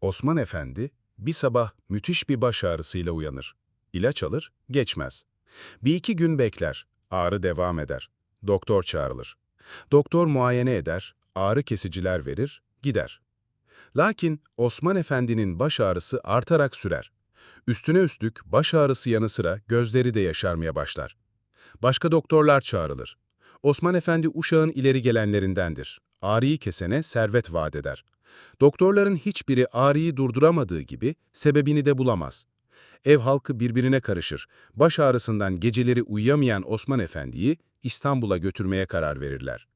Osman Efendi bir sabah müthiş bir baş ağrısıyla uyanır. İlaç alır, geçmez. Bir iki gün bekler, ağrı devam eder. Doktor çağrılır. Doktor muayene eder, ağrı kesiciler verir, gider. Lakin Osman Efendi'nin baş ağrısı artarak sürer. Üstüne üstlük baş ağrısı yanı sıra gözleri de yaşarmaya başlar. Başka doktorlar çağrılır. Osman Efendi uşağın ileri gelenlerindendir. Ağrıyı kesene servet vaat eder. Doktorların hiçbiri ağrıyı durduramadığı gibi sebebini de bulamaz. Ev halkı birbirine karışır. Baş ağrısından geceleri uyuyamayan Osman Efendi'yi İstanbul'a götürmeye karar verirler.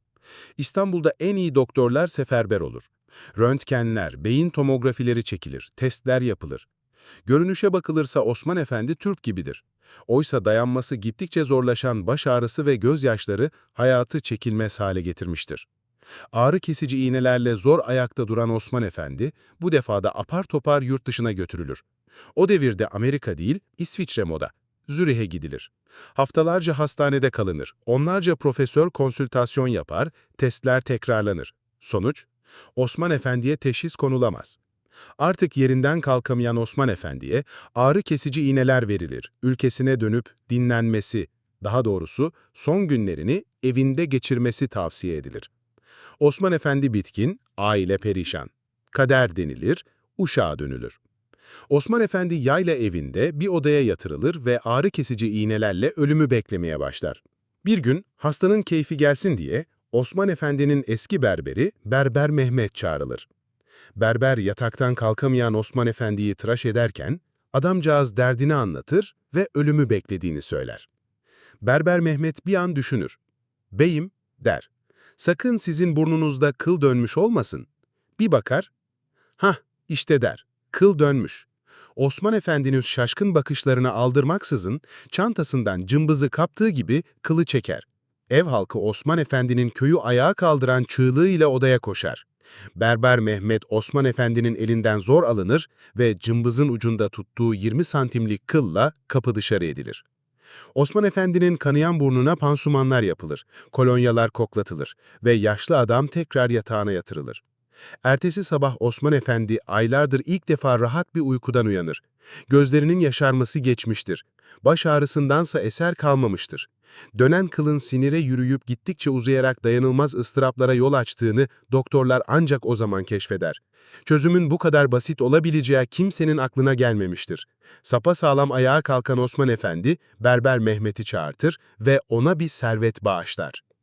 İstanbul'da en iyi doktorlar seferber olur. Röntgenler, beyin tomografileri çekilir, testler yapılır. Görünüşe bakılırsa Osman Efendi Türk gibidir. Oysa dayanması gittikçe zorlaşan baş ağrısı ve gözyaşları hayatı çekilmez hale getirmiştir. Ağrı kesici iğnelerle zor ayakta duran Osman Efendi bu defada apar topar yurt dışına götürülür. O devirde Amerika değil, İsviçre moda. Zürih'e gidilir. Haftalarca hastanede kalınır. Onlarca profesör konsültasyon yapar, testler tekrarlanır. Sonuç? Osman Efendi'ye teşhis konulamaz. Artık yerinden kalkamayan Osman Efendi'ye ağrı kesici iğneler verilir. Ülkesine dönüp dinlenmesi, daha doğrusu son günlerini evinde geçirmesi tavsiye edilir. Osman Efendi bitkin, aile perişan. Kader denilir, uşağa dönülür. Osman Efendi yayla evinde bir odaya yatırılır ve ağrı kesici iğnelerle ölümü beklemeye başlar. Bir gün hastanın keyfi gelsin diye Osman Efendi'nin eski berberi Berber Mehmet çağrılır. Berber yataktan kalkamayan Osman Efendi'yi tıraş ederken adamcağız derdini anlatır ve ölümü beklediğini söyler. Berber Mehmet bir an düşünür. Beyim, der. Sakın sizin burnunuzda kıl dönmüş olmasın. Bir bakar, hah işte der, kıl dönmüş. Osman Efendi'nin şaşkın bakışlarını aldırmaksızın çantasından cımbızı kaptığı gibi kılı çeker. Ev halkı Osman Efendi'nin köyü ayağa kaldıran çığlığıyla odaya koşar. Berber Mehmet Osman Efendi'nin elinden zor alınır ve cımbızın ucunda tuttuğu 20 santimlik kılla kapı dışarı edilir. Osman Efendi'nin kanayan burnuna pansumanlar yapılır, kolonyalar koklatılır ve yaşlı adam tekrar yatağına yatırılır. Ertesi sabah Osman Efendi aylardır ilk defa rahat bir uykudan uyanır. Gözlerinin yaşarması geçmiştir. Baş ağrısındansa eser kalmamıştır. Dönen kılın sinire yürüyüp gittikçe uzayarak dayanılmaz ıstıraplara yol açtığını doktorlar ancak o zaman keşfeder. Çözümün bu kadar basit olabileceği kimsenin aklına gelmemiştir. Sapa sağlam ayağa kalkan Osman Efendi, Berber Mehmet'i çağırtır ve ona bir servet bağışlar.